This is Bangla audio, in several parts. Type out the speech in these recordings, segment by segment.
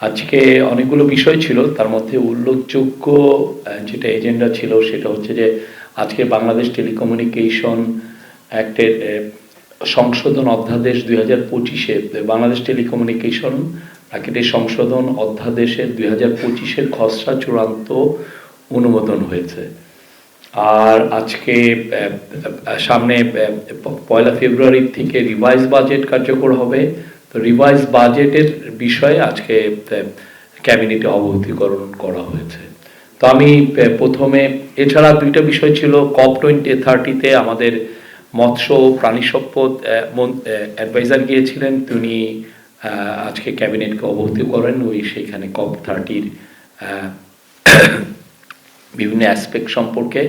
আজকে অনেকগুলো বিষয় ছিল, তার মধ্যে উল্লেখযোগ্য যেটা এজেন্ডা ছিল সেটা হচ্ছে যে আজকে বাংলাদেশ টেলিকমিউনিকেশন অ্যাক্টের সংশোধন অধ্যাদেশ দুই হাজার পঁচিশে বাংলাদেশ টেলিকমিউনিকেশন অ্যাক্টের সংশোধন অধ্যাদেশের দুই হাজার পঁচিশের খসড়া চূড়ান্ত অনুমোদন হয়েছে। আর আজকে সামনে পয়লা ফেব্রুয়ারি থেকে রিভাইজ বাজেট কার্যকর হবে। তো রিভাইজ বাজেটের বিষয়ে আজকে ক্যাবিনেটে অবহিতকরণ করা হয়েছে। তো আমি প্রথমে, এছাড়া দুইটা বিষয় ছিল কপ টোয়েন্টি থার্টিতে আমাদের মৎস্য প্রাণী সম্পদ অ্যাডভাইজার গিয়েছিলেন, তিনি আজকে ক্যাবিনেটকে অবহিত করেন, ওই সেইখানে কপ থার্টির বিভিন্ন অ্যাসপেক্ট সম্পর্কে।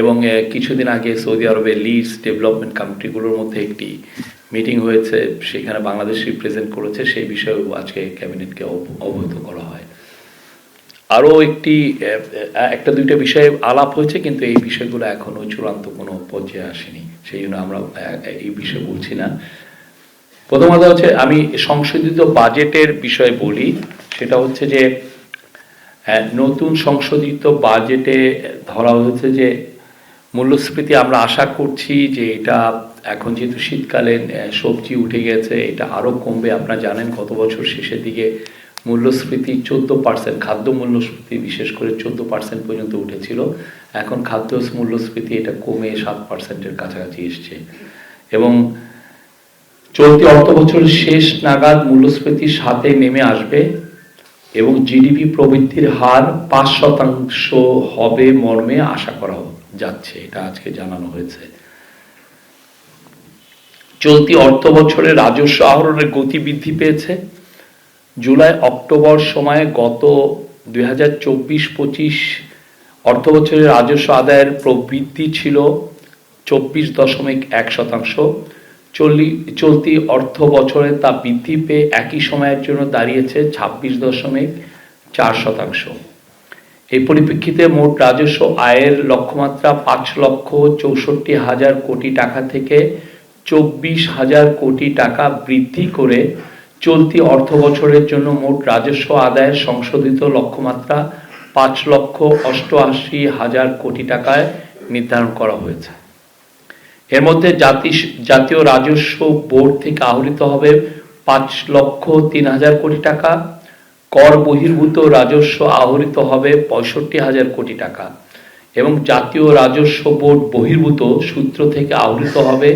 এবং কিছুদিন আগে সৌদি আরবের লিডস ডেভেলপমেন্ট কান্ট্রিগুলোর মধ্যে একটি মিটিং হয়েছে, সেখানে বাংলাদেশ রিপ্রেজেন্ট করেছে, সেই বিষয়েও আজকে ক্যাবিনেটকে অব- অবহিত করা হয়। আরও একটি একটা দুইটা বিষয়ে আলাপ হয়েছে, কিন্তু এই বিষয়গুলো এখনও চূড়ান্ত কোনো পর্যায়ে আসেনি। সেই জন্য আমরা এই বিষয়ে বলছি না। প্রথমত হচ্ছে, আমি সংশোধিত বাজেটের বিষয়ে বলি, সেটা হচ্ছে যে নতুন সংশোধিত বাজেটে ধরা হয়েছে যে, মূল্যস্ফীতি আমরা আশা করছি যে এটা এখন যেহেতু শীতকালীন আহ, সবজি উঠে গেছে এটা আরও কমবে। আপনারা জানেন গত বছর শেষের দিকে মূল্যস্ফীতি চোদ্দ পার্সেন্ট খাদ্য মূল্যস্ফীতি বিশেষ করে চোদ্দ পার্সেন্ট পর্যন্ত উঠেছিল। এখন খাদ্য মূল্যস্ফীতি এটা কমে সাত পার্সেন্টের কাছাকাছি এসছে। এবং চলতি অর্থ বছরের শেষ নাগাদ মূল্যস্ফীতি সাথে নেমে আসবে এবং জিডিপি প্রবৃদ্ধির হার পাঁচ শতাংশ হবে মর্মে আশা করা যাচ্ছে এটা আজকে জানানো হয়েছে। চলতি অর্থ বছরে রাজস্ব আহরণের গতি বৃদ্ধি পেয়েছে। জুলাই, অক্টোবর সময়ে গত দুই হাজার অর্থ বছরের রাজস্ব আদায়ের প্রবৃদ্ধি ছিল চব্বিশ দশমিক এক শতাংশ। চলতি অর্থ বছরে তা বৃদ্ধি পেয়ে একই সময়ের জন্য দাঁড়িয়েছে ছাব্বিশ দশমিক চার শতাংশ। এই পরিপ্রেক্ষিতে মোট রাজস্ব আয়ের লক্ষ্যমাত্রা পাঁচ লক্ষ চৌষট্টি হাজার কোটি টাকা থেকে চব্বিশ হাজার কোটি টাকা বৃদ্ধি করে চলতি অর্থ বছরের জন্য মোট রাজস্ব আদায়ের সংশোধিত লক্ষ্যমাত্রা পাঁচ লক্ষ অষ্টআশি হাজার কোটি টাকায় নির্ধারণ করা হয়েছে। এর মধ্যে জাতি জাতীয় রাজস্ব বোর্ড থেকে আহরিত হবে পাঁচ লক্ষ তিন হাজার কোটি টাকা, কর বহির্ভূত রাজস্ব আহরিত হবে পঁয়ষট্টি হাজার কোটি টাকা এবং জাতীয় রাজস্ব বোর্ড বহির্ভূত সূত্র থেকে আহরিত হবে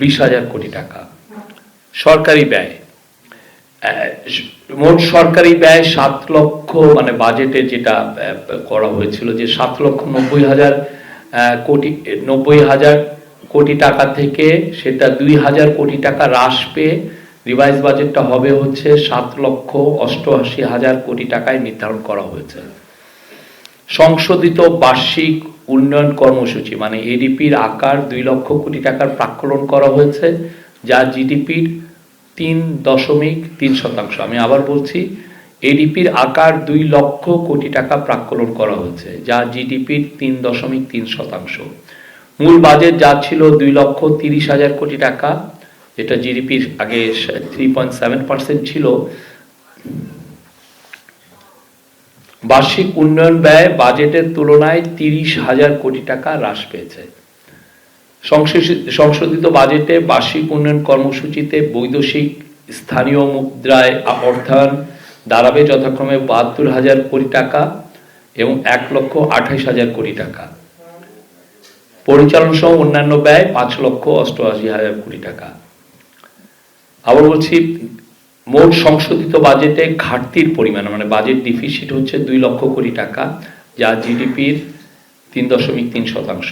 বিশ হাজার কোটি টাকা। সরকারি ব্যয়। মোট সরকারি ব্যয় সাত লক্ষ মানে বাজেটে যেটা করা হয়েছিল যে সাত লক্ষ নব্বই হাজার কোটি, নব্বই হাজার কোটি টাকা থেকে সেটা দুই হাজার কোটি টাকা হ্রাস পেয়ে রিভাইজ বাজেটটা হবে হচ্ছে সাত লক্ষ অষ্টআশি হাজার কোটি টাকায় নির্ধারণ করা হয়েছে। সংশোধিত বার্ষিক উন্নয়ন কর্মসূচি মানে এডিপির আকার দুই লক্ষ কোটি টাকার প্রাক্কলন করা হয়েছে, যা জিডিপির তিন দশমিক তিন শতাংশ। আমি আবার বলছি এডিপির আকার দুই লক্ষ কোটি টাকা প্রাক্কলন করা হয়েছে, যা জিডিপির তিন দশমিক তিন শতাংশ। মূল বাজেট যা ছিল দুই লক্ষ তিরিশ হাজার কোটি টাকা, যেটা জিডিপির আগে থ্রি পয়েন্ট সেভেন পার্সেন্ট ছিল বার্ষিক উন্নয়ন ব্যয় বাজেটের তুলনায় তিরিশ হাজার কোটি টাকা হ্রাস পেয়েছে। সংশোধিত বাজেটে বার্ষিক উন্নয়ন কর্মসূচিতে বৈদেশিক স্থানীয় মুদ্রায় অর্থায়ন দাঁড়াবে যথাক্রমে বাহাত্তর হাজার কোটি টাকা এবং এক লক্ষ আঠাইশ হাজার কোটি টাকা। পরিচালন সহ অন্যান্য ব্যয় পাঁচ লক্ষ অষ্টআশি হাজার কোটি টাকা। আবার বলছি মোট সংশোধিত বাজেটে ঘাটতির পরিমাণ মানে বাজেট ডিফিসিট হচ্ছে দুই লক্ষ কোটি টাকা, যা জিডিপির তিন দশমিক তিন শতাংশ।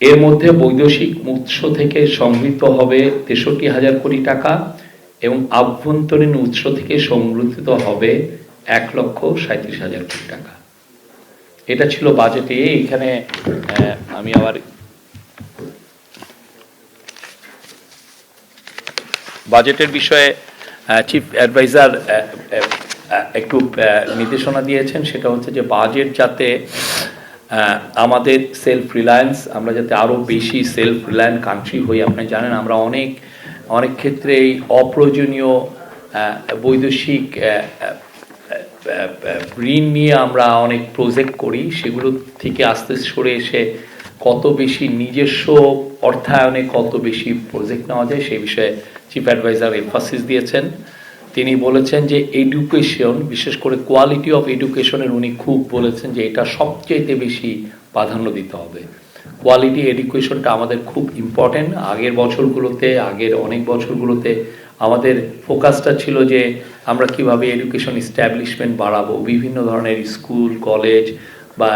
এর মধ্যে বৈদেশিক উৎস থেকে সংগৃহীত হবে তেষট্টি হাজার কোটি টাকা এবং আভ্যন্তরীণ উৎস থেকে সংগৃহীত হবে এক লক্ষ সাঁত্রিশ হাজার কোটি টাকা। এটা ছিল বাজেটে, এখানে আমি আবার বাজেটের বিষয়ে চিফ অ্যাডভাইজার একটু নির্দেশনা দিয়েছেন, সেটা হচ্ছে যে বাজেট যাতে আমাদের সেলফ রিলায়েন্স আমরা যাতে আরও বেশি সেলফ রিলায়েন্ট কান্ট্রি হই। আপনি জানেন, আমরা অনেক অনেক ক্ষেত্রে এই অপ্রয়োজনীয় বৈদেশিক ঋণ নিয়ে আমরা অনেক প্রজেক্ট করি। সেগুলো থেকে আস্তে সরে এসে কত বেশি নিজস্ব অর্থায়নে কত বেশি প্রজেক্ট নেওয়া যায় সেই বিষয়ে চিফ অ্যাডভাইজার এমফাসিস দিয়েছেন। তিনি বলেছেন যে এডুকেশন বিশেষ করে কোয়ালিটি অফ এডুকেশনের উনি খুব বলেছেন যে এটা সবচেয়ে বেশি প্রাধান্য দিতে হবে। কোয়ালিটি এডুকেশনটা আমাদের খুব ইম্পর্টেন্ট আগের বছরগুলোতে, আগের অনেক বছরগুলোতে আমাদের ফোকাসটা ছিল যে আমরা কীভাবে এডুকেশন ইস্টাবলিশমেন্ট বাড়াবো। বিভিন্ন ধরনের স্কুল কলেজ বা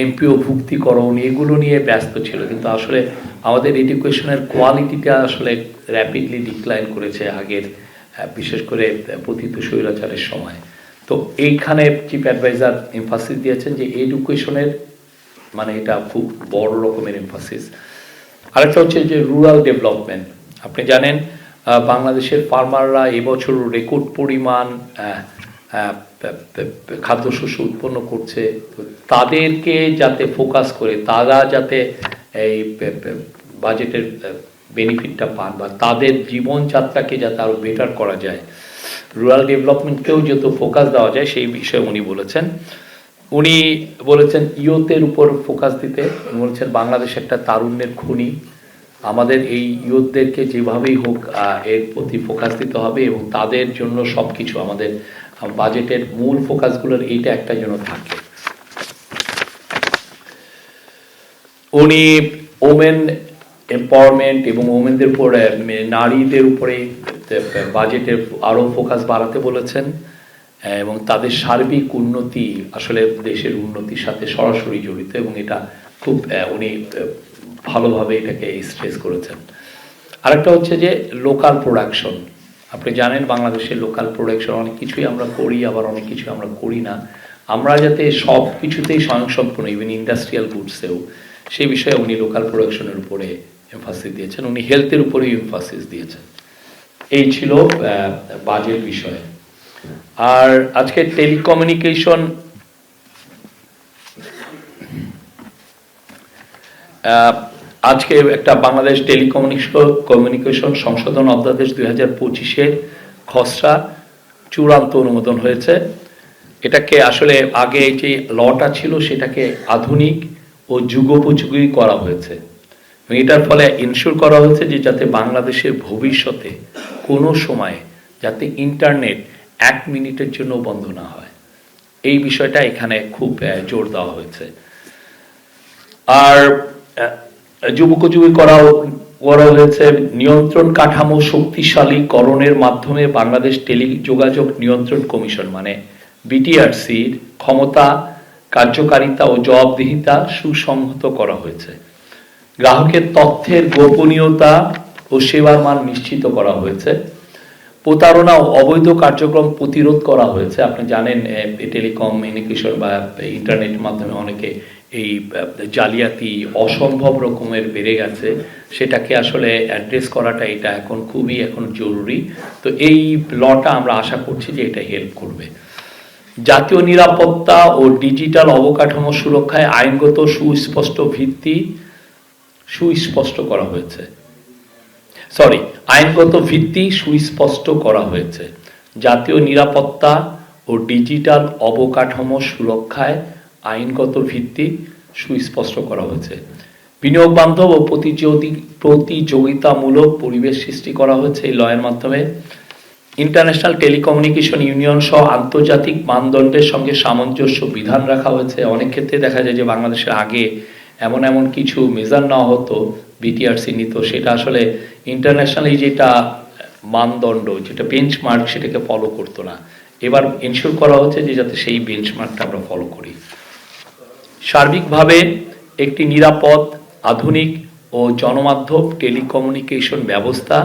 এমপিও ভুক্তিকরণ, এগুলো নিয়ে ব্যস্ত ছিল। কিন্তু আসলে আমাদের এডুকেশনের কোয়ালিটিটা আসলে র্যাপিডলি ডিক্লাইন করেছে আগের বিশেষ করে পতিত স্বৈরাচারের সময়। তো এইখানে চিফ অ্যাডভাইজার এমফাসিস দিয়েছেন যে এডুকেশনের মানে এটা খুব বড় রকমের এমফাসিস আরেকটা হচ্ছে যে রুরাল ডেভেলপমেন্ট আপনি জানেন বাংলাদেশের ফার্মাররা এবছর রেকর্ড পরিমাণ খাদ্যশস্য উৎপন্ন করছে। তাদেরকে যাতে ফোকাস করে, তারা যাতে এই বাজেটের বেনিফিটটা পান বা তাদের জীবনযাত্রাকে যাতে আরও বেটার করা যায়। রুরাল ডেভেলপমেন্টকেও যত ফোকাস দেওয়া যায়, সেই বিষয়ে উনি বলেছেন। উনি বলেছেন ইয়তের উপর ফোকাস দিতে। উনি বলেছেন, বাংলাদেশ একটা তারুণ্যের খনি। আমাদের এই ইয়তদেরকে যেভাবেই হোক এর প্রতি ফোকাস দিতে হবে এবং তাদের জন্য সব কিছু আমাদের বাজেটের মূল ফোকাসগুলোর এইটা একটা যেন থাকে। উনি ওমেন এম্পাওয়ারমেন্ট এবং ওমেনদের উপর নারীদের উপরে বাজেটের আরও ফোকাস বাড়াতে বলেছেন, এবং তাদের সার্বিক উন্নতি, আসলে দেশের উন্নতির সাথে সরাসরি জড়িত, এবং এটা খুব উনি ভালোভাবে এটাকে স্ট্রেস করেছেন। আরেকটা হচ্ছে যে লোকাল প্রোডাকশন আপনি জানেন বাংলাদেশের লোকাল প্রোডাকশন অনেক কিছুই আমরা করি, আবার অনেক কিছু আমরা করি না। আমরা যাতে সব কিছুতেই স্বয়ংসম্পূর্ণ ইভেন ইন্ডাস্ট্রিয়াল গুডসেও সেই বিষয়ে উনি লোকাল প্রোডাকশনের উপরে এমফাসিস দিয়েছেন, উনি হেলথের উপরেও এমফাসিস দিয়েছেন। এই ছিল বাজেট বিষয়ে। আর আজকে টেলিকমিউনিকেশন আজকে একটা বাংলাদেশ টেলিকমিউনিকেশন কমিউনিকেশন সংশোধন অধ্যাদেশ দুই হাজার পঁচিশের খসড়া চূড়ান্ত অনুমোদন হয়েছে। এটাকে আসলে আগে যে লটা ছিল সেটাকে আধুনিক ও যুগোপযোগী করা হয়েছে। এবং এটার ফলে ইনশিওর করা হয়েছে যে যাতে বাংলাদেশের ভবিষ্যতে কোনো সময় যাতে ইন্টারনেট এক মিনিটের জন্য বন্ধ না হয়। এই বিষয়টা এখানে খুব জোর দেওয়া হয়েছে। আর যুবকযুবী করা করা হয়েছে নিয়ন্ত্রণ কাঠামো শক্তিশালী করণের মাধ্যমে বাংলাদেশ টেলিযোগাযোগ নিয়ন্ত্রণ কমিশন মানে বিটিআরসির ক্ষমতা, কার্যকারিতা ও জবাবদিহিতা সুসংহত করা হয়েছে। গ্রাহকের তথ্যের গোপনীয়তা ও সেবার মান নিশ্চিত করা হয়েছে। প্রতারণা ও অবৈধ কার্যক্রম প্রতিরোধ করা হয়েছে। আপনি জানেন টেলিকমিউনিকেশন বা ইন্টারনেট মাধ্যমে অনেকে এই জালিয়াতি অসম্ভব রকমের বেড়ে গেছে, সেটাকে আসলে অ্যাড্রেস করাটা এটা এখন খুবই এখন জরুরি। তো এই লটা আমরা আশা করছি যে এটা হেল্প করবে। জাতীয় নিরাপত্তা ও ডিজিটাল অবকাঠামো সুরক্ষায় আইনগত সুস্পষ্ট ভিত্তি সুস্পষ্ট করা হয়েছে। সরি আইনগত ভিত্তি সুস্পষ্ট করা হয়েছে। জাতীয় নিরাপত্তা ও ডিজিটাল অবকাঠামো সুরক্ষায় আইনগত ভিত্তি সুস্পষ্ট করা হয়েছে। বিনিয়োগ বান্ধব ও প্রতিযোগী প্রতিযোগিতামূলক পরিবেশ সৃষ্টি করা হয়েছে এই লয়ের মাধ্যমে। ইন্টারন্যাশনাল টেলিকমিউনিকেশন ইউনিয়ন সহ আন্তর্জাতিক মানদণ্ডের সঙ্গে সামঞ্জস্য বিধান রাখা হয়েছে। অনেক ক্ষেত্রে দেখা যায় যে বাংলাদেশের আগে এমন এমন কিছু মেজার নেওয়া হতো, বিটিআরসি নিত। সেটা আসলে ইন্টারন্যাশনালি যেটা মানদণ্ড, যেটা বেঞ্চমার্ক সেটাকে ফলো করতো না। এবার ইনশিওর করা হচ্ছে যে যাতে সেই বেঞ্চমার্কটা আমরা ফলো করি। সার্বিকভাবে একটি নিরাপদ, আধুনিক ও জনমাধ্যম টেলিকমিউনিকেশন ব্যবস্থা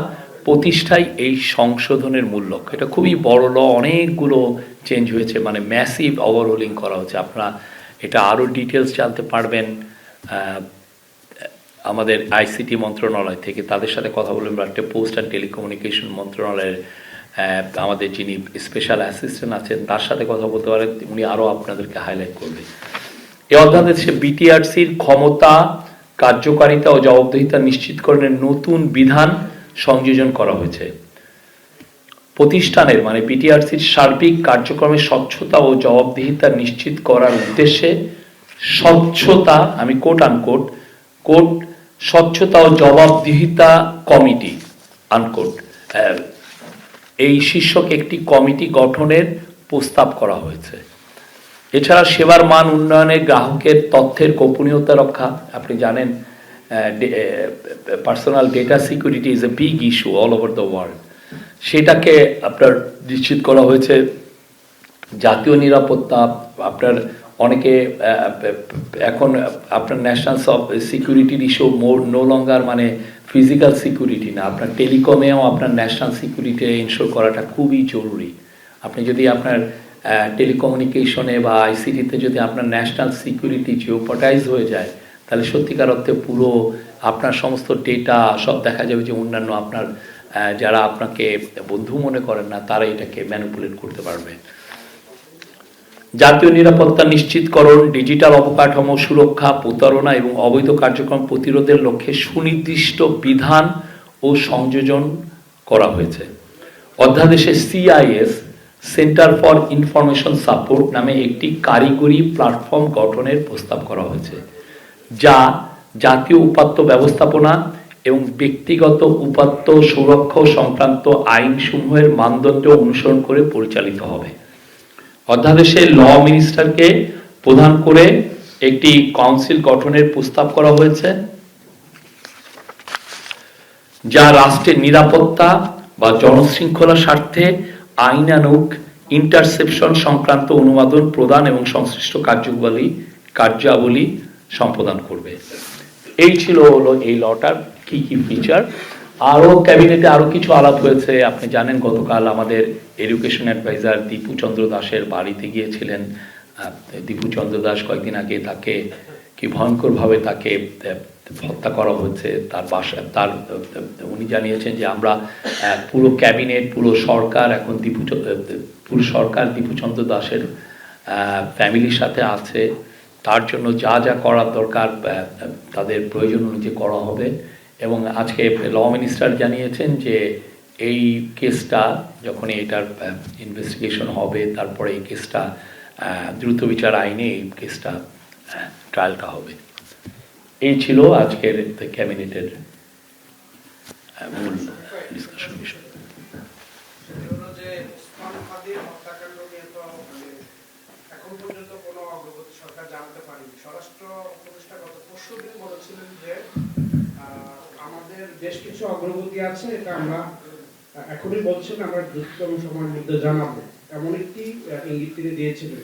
প্রতিষ্ঠাই এই সংশোধনের মূল লক্ষ্য। এটা খুবই বড় ল, অনেকগুলো চেঞ্জ হয়েছে মানে ম্যাসিভ ওভারহোলিং করা হচ্ছে। আপনারা এটা আরও ডিটেলস জানতে পারবেন আমাদের আইসিটি মন্ত্রণালয় থেকে। তাদের সাথে কথা বলবেন বা একটা পোস্ট অ্যান্ড টেলিকমিউনিকেশন মন্ত্রণালয়ের আমাদের যিনি স্পেশাল অ্যাসিস্ট্যান্ট আছেন, তার সাথে কথা বলতে পারেন, উনি আরও আপনাদেরকে হাইলাইট করবে। এই অধ্যাদেশে বিটিআরসির ক্ষমতা, কার্যকারিতা ও জবাবদিহিতা নিশ্চিতকরণের নতুন বিধান সংযোজন করা হয়েছে। প্রতিষ্ঠানের মানে বিটিআরসির সার্বিক কার্যক্রমে স্বচ্ছতা ও জবাবদিহিতা নিশ্চিত করার উদ্দেশ্যে স্বচ্ছতা, আমি কোট আনকোট কোট স্বচ্ছতা ও জবাবদিহিতা কমিটি আনকোট এই শীর্ষক একটি কমিটি গঠনের প্রস্তাব করা হয়েছে। এছাড়া সেবার মান উন্নয়নে গ্রাহকের তথ্যের গোপনীয়তা রক্ষা, আপনি জানেন personal data security is a big issue all over the world সেটাকে আপনার নিশ্চিত করা হয়েছে। জাতীয় নিরাপত্তা, আপনার অনেকে এখন আপনার ন্যাশনাল সব সিকিউরিটির ইস্যু মোর নো লঙ্গার মানে ফিজিক্যাল সিকিউরিটি না। আপনার টেলিকমেও আপনার ন্যাশনাল সিকিউরিটি ইনশোর করাটা খুবই জরুরি। আপনি যদি আপনার টেলিকমিউনিকেশনে বা আইসিটিতে যদি আপনার ন্যাশনাল সিকিউরিটি জিওপটাইজ হয়ে যায়, তাহলে সত্যিকার অর্থে পুরো আপনার সমস্ত ডেটা সব দেখা যাবে যে অন্যান্য আপনার যারা আপনাকে বন্ধু মনে করেন না, তারা এটাকে ম্যানিপুলেট করতে পারবে। জাতীয় নিরাপত্তা নিশ্চিতকরণ ডিজিটাল অবকাঠামো সুরক্ষা, প্রতারণা এবং অবৈধ কার্যক্রম প্রতিরোধের লক্ষ্যে সুনির্দিষ্ট বিধান ও সংযোজন করা হয়েছে। অধ্যাদেশে CIS centre for information support নামে একটি কারিগরি প্ল্যাটফর্ম গঠনের প্রস্তাব করা হয়েছে, যা জাতীয় উপাত্ত ব্যবস্থাপনা এবং ব্যক্তিগত উপাত্ত সুরক্ষা সংক্রান্ত আইনসমূহের মানদণ্ড অনুসরণ করে পরিচালিত হবে। অধ্যাদেশে ল মিনিস্টারকে প্রধান করে একটি কাউন্সিল গঠনের প্রস্তাব করা হয়েছে, যা রাষ্ট্রের নিরাপত্তা বা জনশৃঙ্খলা স্বার্থে আইনানুগ ইন্টারসেপশন সংক্রান্ত অনুমোদন প্রদান এবং সংশ্লিষ্ট কার্যাবলী কার্যাবলী সম্পাদন করবে। এই ছিল হলো এই লটার, কি কি ফিচার আরও ক্যাবিনেটে আরও কিছু আলাপ হয়েছে, আপনি জানেন গতকাল আমাদের এডুকেশন অ্যাডভাইজার দীপু চন্দ্র দাসের বাড়িতে গিয়েছিলেন। দীপু চন্দ্র দাস কয়েকদিন আগে তাকে কি ভয়ঙ্করভাবে তাকে হত্যা করা হয়েছে তার বাসা তার, উনি জানিয়েছেন যে আমরা পুরো ক্যাবিনেট, পুরো সরকার, এখন দীপু পুরো সরকার দীপু চন্দ্র দাসের ফ্যামিলির সাথে আছে। তার জন্য যা যা করার দরকার তাদের প্রয়োজন অনুযায়ী করা হবে। এবং আজকে ল মিনিস্টার জানিয়েছেন যে এই কেসটা যখন এটার ইনভেস্টিগেশন হবে, তারপরে এই কেসটা দ্রুত বিচার আইনে এই কেসটা ট্রায়ালটা হবে। এই ছিল আজকের ক্যাবিনেটের মূল ডিসকাশন বিষয়। বেশ কিছু অগ্রগতি আছে এটা আমরা এখনই বলছেন, আমরা দ্রুততম সময়ের মধ্যে জানাব। এমন একটি ইঙ্গিত তিনি দিয়েছিলেন।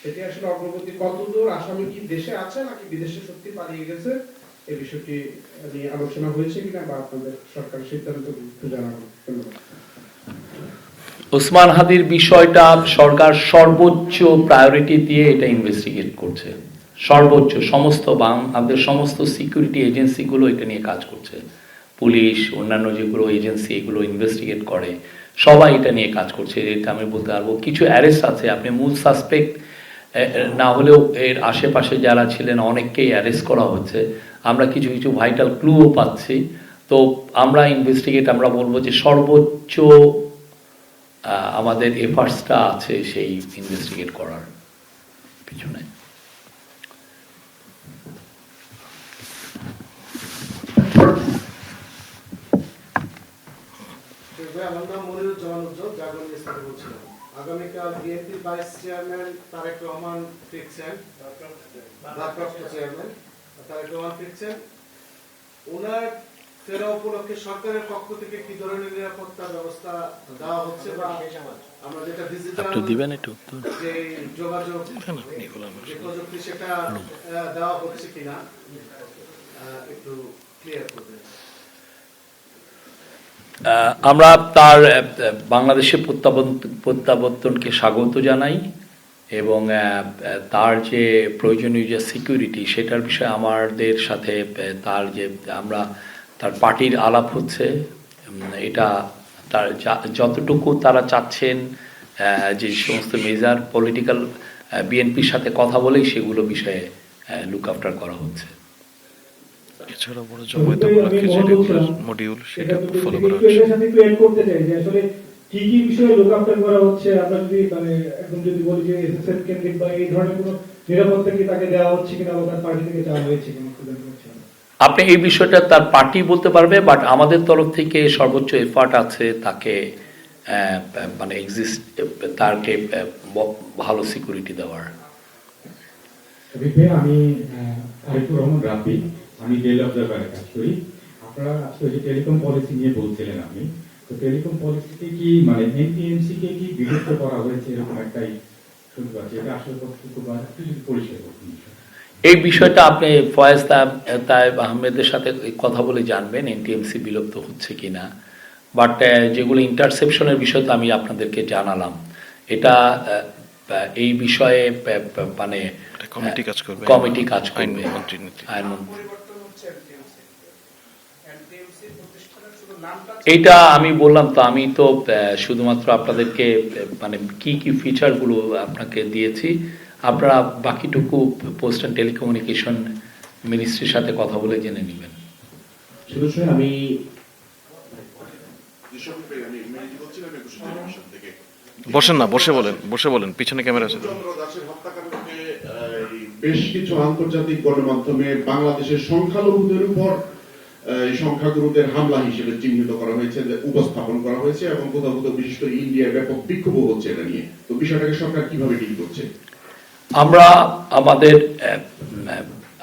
সেটি আসলে অগ্রগতি কতদূর আসামি কি দেশে আছে নাকি বিদেশে সত্যি পালিয়ে গেছে? এই বিষয়টি নিয়ে আলোচনা হয়েছে কিনা বা আপনাদের সরকারের সিদ্ধান্ত জানাব। ধন্যবাদ। ওসমান হাদির বিষয়টা সরকার সর্বোচ্চ প্রায়োরিটি দিয়ে এটা ইনভেস্টিগেট করছে। সর্বোচ্চ সমস্ত বাং আমাদের সমস্ত সিকিউরিটি এজেন্সিগুলো এটা নিয়ে কাজ করছে। পুলিশ, অন্যান্য যেগুলো এজেন্সি এগুলো ইনভেস্টিগেট করে, সবাই এটা নিয়ে কাজ করছে। এটা আমি বলতে পারব, কিছু অ্যারেস্ট আছে। আপনি মূল সাসপেক্ট না হলেও এর আশেপাশে যারা ছিলেন অনেককেই অ্যারেস্ট করা হচ্ছে। আমরা কিছু কিছু ভাইটাল ক্লুও পাচ্ছি। তো আমরা ইনভেস্টিগেট আমরা বলব যে সর্বোচ্চ আমাদের এফার্টসটা আছে সেই ইনভেস্টিগেট করার পিছনে। আমার নাম মনিরুজ্জামান জাগরণ থেকে বলছিলাম আগামীকাল BNP vice chairman Tarek Rahman ফিরছেন। ভারপ্রাপ্ত চেয়ারম্যান তারেক রহমান ফিরছেন। ওনার ফেরা উপলক্ষে সরকারের পক্ষ থেকে কি ধরনের নিরাপত্তা ব্যবস্থা দেওয়া হচ্ছে বা আমরা যেটা ডিজিটাল দিবেন একটু যে যোগাযোগ প্রযুক্তি সেটা দেওয়া হচ্ছে কিনা একটু ক্লিয়ার করবেন আমরা তার প্রত্যাবর্তন প্রত্যাবর্তনকে স্বাগত জানাই এবং তার যে প্রয়োজনীয় যে সিকিউরিটি সেটার বিষয়ে আমাদের সাথে তার যে আমরা, তার পার্টির আলাপ হচ্ছে। এটা তার যতটুকু তারা চাচ্ছেন যে সমস্ত মেজার পলিটিক্যাল বিএনপির সাথে কথা বলেই সেগুলো বিষয়ে লুক আফটার করা হচ্ছে। এছাড়া বড় জমায়েত উপলক্ষে যে রেগুলার মডিউল সেটা ফলো করা হচ্ছে। সাথে একটু করতে চাই যে আসলে কি কি বিষয়ে লোকাপ্টার করা হচ্ছে আমরা যদি মানে একদম যদি বলি যে এসএসএফ কেন্দ্রিক বা এই ধরনের কোনো নিরাপত্তা কি তাকে দেওয়া হচ্ছে কিনা বা তার পার্টি থেকে চাওয়া হয়েছে কিনা। আপনি এই বিষয়টা তার পার্টি বলতে পারবে বাট আমাদের তরফ থেকে সর্বোচ্চ এফার্ট আছে তাকে আহ, মানে এক্সিস্ট তাকে ভালো সিকিউরিটি দেওয়ার। আমি আরিফুর রহমান রাব্বি। আমি ডেল অবজারভারে কাজ করি। আপনারা আজকে ওই যে টেলিকম পলিসি নিয়ে বলছিলেন আপনি তো টেলিকম পলিসিতে কি মানে এনটিএমসি কে কি বিরক্ত করা হয়েছে এরকম একটাই শুনতে পাচ্ছি এটা আসলে কতটুকু বা একটু যদি পরিষ্কার বিষয়টা। এই বিষয়টা আপনি ফয়েজ তায়েব আহমেদের সাথে কথা বলে জানবেন এনটিএমসি বিলুপ্ত হচ্ছে কিনা। বাট যেগুলো ইন্টারসেপশনের বিষয় তো আমি আপনাদেরকে জানালাম। এটা এই বিষয়ে মানে কমিটি কাজ করবে। কমিটি কাজ করবে। মন্ত্রীর নেতৃত্বে। আইনমন্ত্রী পরিবর্তন হচ্ছে এনটিএমসি এনটিএমসি প্রতিষ্ঠানের শুধু নামটা এইটা আমি বললাম তো আমি তো শুধুমাত্র আপনাদেরকে মানে কি কি ফিচারগুলো আপনাকে দিয়েছি। আপনারা বাকিটুকু পোস্ট অ্যান্ড টেলিকমিউনিকেশন মিনিস্ট্রির সাথে কথা বলে জেনে নেবেন। আমি বসেন না বসে বলেন বসে বলেন পিছনে ক্যামেরা আছে। বেশ কিছু আন্তর্জাতিক গণমাধ্যমে বাংলাদেশের সংখ্যালঘুদের উপর সংখ্যাগুরুদের হামলা হিসেবে চিহ্নিত করা হয়েছে উপস্থাপন করা হয়েছে এবং কোথাও কোথাও ইন্ডিয়ার ব্যাপক বিক্ষোভ হচ্ছে এটা নিয়ে। তো বিষয়টাকে সরকার কীভাবে ডিল করছে? আমরা আমাদের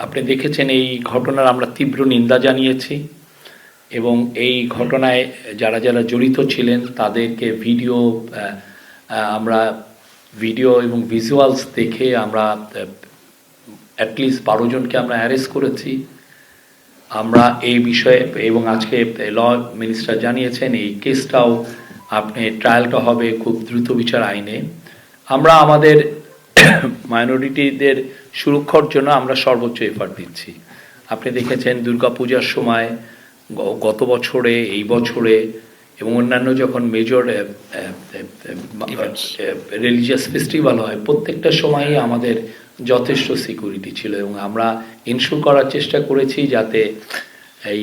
আপনি দেখেছেন এই ঘটনার আমরা তীব্র নিন্দা জানিয়েছি এবং এই ঘটনায় যারা যারা জড়িত ছিলেন তাদেরকে ভিডিও আমরা ভিডিও এবং ভিজুয়ালস দেখে আমরা অ্যাটলিস্ট বারো জনকে আমরা অ্যারেস্ট করেছি। আমরা এই বিষয়ে এবং আজকে ল মিনিস্টার জানিয়েছেন এই কেসটাও আপনি ট্রায়ালটা হবে খুব দ্রুত বিচার আইনে আমরা আমাদের মাইনরিটিদের সুরক্ষার জন্য আমরা সর্বোচ্চ এফার্ট দিচ্ছি আপনি দেখেছেন দুর্গাপূজার সময় গত বছরে এই বছরে এবং অন্যান্য যখন মেজর. রিলিজিয়াস ফেস্টিভ্যাল হয় প্রত্যেকটা সময়ই আমাদের যথেষ্ট সিকিউরিটি ছিল এবং আমরা ইনশিওর করার চেষ্টা করেছি যাতে এই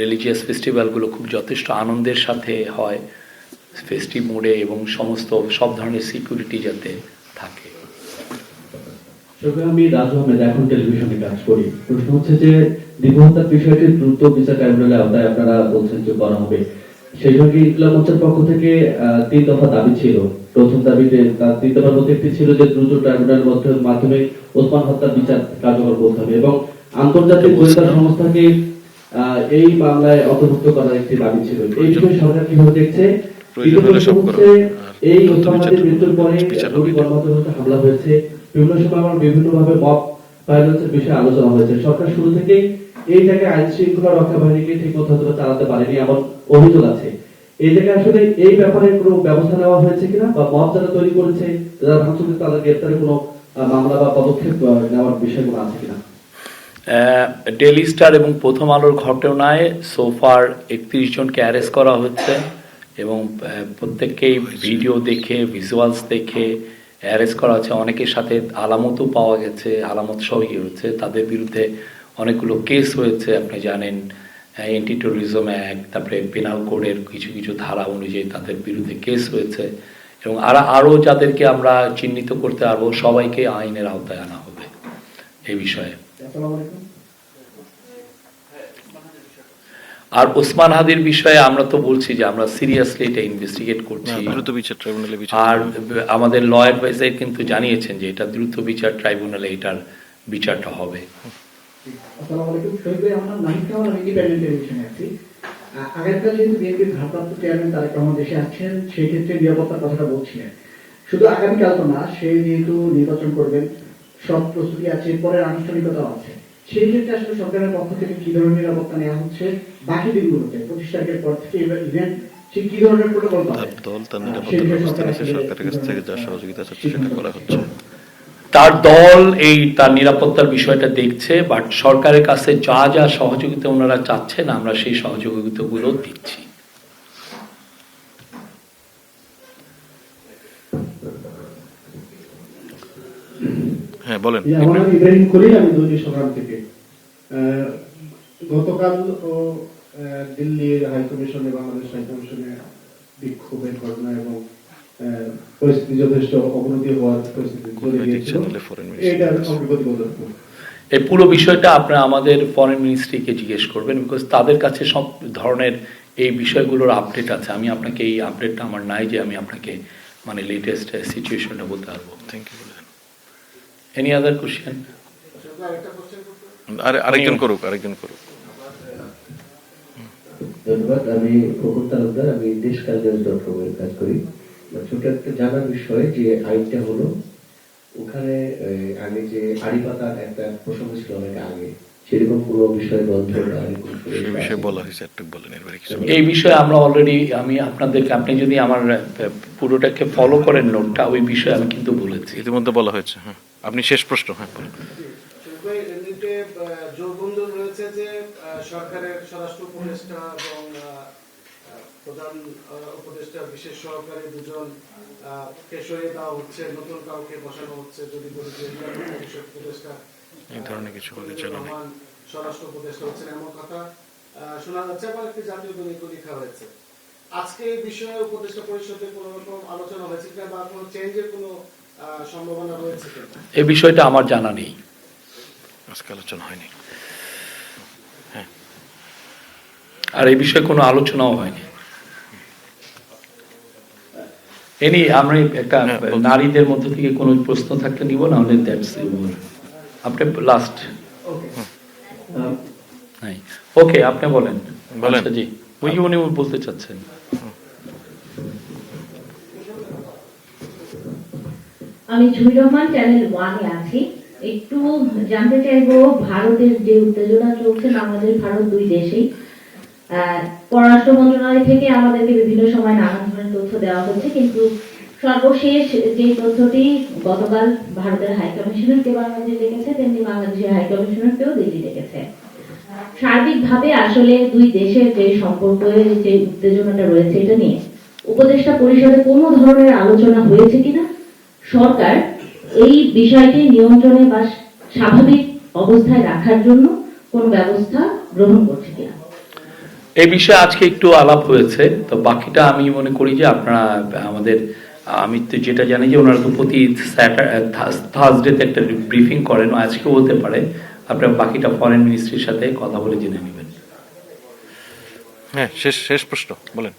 রিলিজিয়াস ফেস্টিভ্যালগুলো খুব যথেষ্ট আনন্দের সাথে হয় ফেস্টিভ মোডে এবং সমস্ত সব ধরনের সিকিউরিটি যাতে থাকে। আমি রাজু আহমেদ এখন টেলিভিশনে কাজ করি। প্রশ্ন হচ্ছে যে দীর্ঘহত্যার বিষয়টি দ্রুত বিচার ট্রাইব্যুনালের আওতায় আপনারা বলছেন যে করা হবে। সেই সঙ্গে মঞ্চের পক্ষ থেকে তিন দফা দাবি ছিল। প্রথম দাবিতে তার তিন দফার মধ্যে একটি ছিল যে দ্রুত ট্রাইব্যুনালের মধ্যে মাধ্যমে ওসমান হত্যার বিচার কার্যকর করতে হবে এবং আন্তর্জাতিক গোয়েন্দা সংস্থাকে এই মামলায় অন্তর্ভুক্ত করার একটি দাবি ছিল। এই বিষয়ে সরকার কীভাবে দেখছে? এই তথ্য ওসমান বিচার হাদির মৃত্যুর পরে। গণমাধ্যমে হামলা হয়েছে। বিভিন্ন সময় আমার বিভিন্ন ভাবে মব ভায়োলেন্সের বিষয়ে আলোচনা হয়েছে। সরকার শুরু থেকেই এই জায়গায় আইন শৃঙ্খলা রক্ষা বাহিনীকে ঠিক মতো চালাতে পারেনি এমন অভিযোগ আছে। এই জায়গায় আসলে এই ব্যাপারে কোনো ব্যবস্থা নেওয়া হয়েছে কিনা বা মব যারা তৈরি করেছে, যারা তাদের গ্রেপ্তারে কোনো মামলা বা পদক্ষেপ নেওয়ার বিষয় কোনো আছে কিনা? ডেলি স্টার এবং প্রথম আলোর ঘটনায় সোফার একত্রিশ জনকে অ্যারেস্ট করা হচ্ছে এবং প্রত্যেককেই ভিডিও দেখে ভিজুয়ালস দেখে অ্যারেস্ট করা হচ্ছে। অনেকের সাথে আলামতও পাওয়া গেছে, আলামত সহ ইয়ে হচ্ছে। তাদের বিরুদ্ধে অনেকগুলো কেস হয়েছে আপনি জানেন অ্যান্টি টেরোরিজম অ্যাক্ট তারপরে পেনাল কোডের কিছু কিছু ধারা অনুযায়ী তাদের বিরুদ্ধে কেস হয়েছে এবং আর আরও যাদেরকে আমরা চিহ্নিত করতে পারব সবাইকে আইনের আওতায় আনা হবে এই বিষয়ে। আর ওসমান হাদির বিষয়ে আমরা তো বলছি যে আমরা সিরিয়াসলি এটা ইনভেস্টিগেট করছি। দ্রুত বিচার ট্রাইব্যুনালে আর আমাদের ল অ্যাডভাইজার কিন্তু জানিয়েছেন যে এটা দ্রুত বিচার ট্রাইব্যুনালে এটার বিচারটা হবে। আসসালামু আলাইকুম। শহীদ ভাই আমার নাম কামাল আমি ইন্ডিপেন্ডেন্ট টেলিভিশনে আছি। আগামীকাল যেহেতু বিএনপির ভারপ্রাপ্ত চেয়ারম্যান তারেক রহমান দেশে আছেন সেই ক্ষেত্রে নিরাপত্তার কথাটা বলছিলেন। শুধু আগামীকাল তো না সে যেহেতু নির্বাচন করবেন সব প্রস্তুতি আছে আনুষ্ঠানিকতাও আছে। সেই ক্ষেত্রে আসলে সরকারের পক্ষ থেকে কি ধরনের নিরাপত্তা নেওয়া হচ্ছে বাকি দিনগুলোতে পঁচিশ তারিখের পর থেকে ইভেন্ট দল তার নিরাপত্তা ব্যবস্থা নিচ্ছে সরকারের কাছ থেকে যা সহযোগিতা চাচ্ছে সেটা করা হচ্ছে। তার দল এই তার নিরাপত্তার বিষয়টা দেখছে বাট সরকারের কাছে যা যা সহযোগিতা ওনারা চাচ্ছেন আমরা সেই সহযোগিতাগুলো দিচ্ছি। হ্যাঁ বলেন। জি, আমার নাম ইব্রাহিম খলিল আমি দৈনিক সংগ্রাম থেকে আহ, গতকাল ও আহ, দিল্লির হাইকমিশনে বাংলাদেশ হাইকমিশনে বিক্ষোভের ঘটনা এবং পরিস্থিতি যথেষ্ট অবনতি হওয়ার পরিস্থিতি চলে গিয়েছিল। এটার অগ্রগতি এই পুরো বিষয়টা আপনারা আমাদের ফরেন মিনিস্ট্রিকে জিজ্ঞেস করবেন বিকজ তাদের কাছে সব ধরনের এই বিষয়গুলোর আপডেট আছে। আমি আপনাকে এই আপডেটটা আমার নাই যে আমি আপনাকে মানে লেটেস্ট সিচুয়েশনটা বলতে পারব। Thank you any other question আরে আরেকজন করুক আরেকজন করুক। ধন্যবাদ। আমি প্রকুল তালুকদার আমি দেশ কালচার ডট কম এর কাজ করি। ছোট একটা জানার বিষয় যে আইনটা হলো ওখানে আগে যে আড়ি পাতার একটা প্রসঙ্গ ছিল অনেক আগে সেরকম কোনো বিষয় গ্রন্থ বা এরকম কোনো সেই বিষয় বিষয়ে আছে? বলা হয়েছে একটু বলেন এই বিষয়ে আমরা অলরেডি আমি আপনাদেরকে আপনি যদি আমার পুরোটাকে ফলো করেন নোটটা ওই বিষয়ে আমি কিন্তু বলেছি। ইতিমধ্যে বলা হয়েছে হ্যাঁ। আপনি শেষ প্রশ্ন হ্যাঁ রয়েছে যে সরকারের স্বরাষ্ট্র উপদেষ্টা এবং প্রধান উপদেষ্টা বিশেষ সহকারী দুজন আহ, কে সরিয়ে দেওয়া হচ্ছে নতুন কাউকে বসানো হচ্ছে যদি বলি যে উপদেষ্টা এই ধরনের কিছু আমাদের জানা স্বরাষ্ট্র উপদেষ্টা হচ্ছেন এমন কথা। শোনা যাচ্ছে এবং একটি জাতীয় লেখা হয়েছে। আজকে এই বিষয়ে উপদেষ্টা পরিষদে কোনো রকম আলোচনা হয়েছে কিনা বা কোনো চেঞ্জের কোনো সম্ভাবনা রয়েছে কিনা? এই বিষয়টা আমার জানা নেই। আজকে আলোচনা হয়নি। আর এই বিষয়ে কোনো আলোচনাও হয়নি। এনি আমরা একটা নারীদের মধ্যে থেকে কোনো প্রশ্ন থাকলে নিব না হলে দ্যাটস আপনি লাস্ট ওকে আপনি বলেন। বলেন। আচ্ছা জি। ওই উনি বলতে চাচ্ছেন। আমি ঝুই রহমান চ্যানেল ওয়ানে আছি। একটু জানতে চাইব ভারতের যে উত্তেজনা চলছে বাংলাদেশ ভারত দুই দেশেই। আহ, পররাষ্ট্র মন্ত্রণালয় থেকে আমাদেরকে বিভিন্ন সময় নানান ধরনের তথ্য দেওয়া হচ্ছে, কিন্তু সর্বশেষ যে তথ্যটি গতকাল ভারতের হাই কমিশনারকে বাংলাদেশে ডেকেছে, তেমনি বাংলাদেশের হাই কমিশনারকেও দিল্লি ডেকেছে। সার্বিকভাবে আসলে দুই দেশের যে সম্পর্কের যে উত্তেজনাটা রয়েছে এটা নিয়ে উপদেষ্টা পরিষদে কোনো ধরনের আলোচনা হয়েছে কিনা? সরকার এই বিষয়টি নিয়ন্ত্রণে বা স্বাভাবিক অবস্থায় রাখার জন্য কোনো ব্যবস্থা গ্রহণ করছে কিনা? এই বিষয়ে আজকে একটু আলাপ হয়েছে তো বাকিটা আমি মনে করি যে আপনারা আমাদের আমি তো যেটা জানি যে ওনারা তো প্রতি থার্সডেতে একটা ব্রিফিং করেন আজকেও হতে পারে। আপনারা বাকিটা ফরেন মিনিস্ট্রির সাথে কথা বলে জেনে নেবেন। হ্যাঁ শেষ শেষ প্রশ্ন বলেন।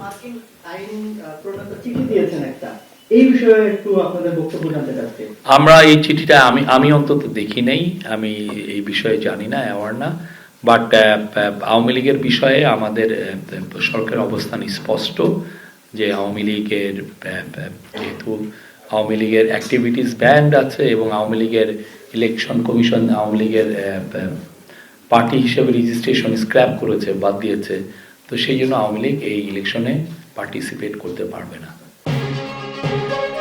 মার্কিন আইন প্রণেতা চিঠি দিয়েছেন একটা। এই বিষয়ে একটু আপনাদের বক্তব্য জানতে চাচ্ছি। আমরা এই চিঠিটা আমি আমি অন্তত দেখি নাই আমি এই বিষয়ে জানি না অ্যাওয়ার না। বাট আওয়ামী লীগের বিষয়ে আমাদের আহ, সরকারের অবস্থান স্পষ্ট যে আওয়ামী লীগের যেহেতু আওয়ামী লীগের অ্যাক্টিভিটিস ব্যান্ড আছে এবং আওয়ামী লীগের ইলেকশন কমিশন আওয়ামী লীগের পার্টি হিসেবে রেজিস্ট্রেশন স্ক্র্যাপ করেছে বাদ দিয়েছে। তো সেই জন্য আওয়ামী লীগ এই ইলেকশনে পার্টিসিপেট করতে পারবে না। Thank you.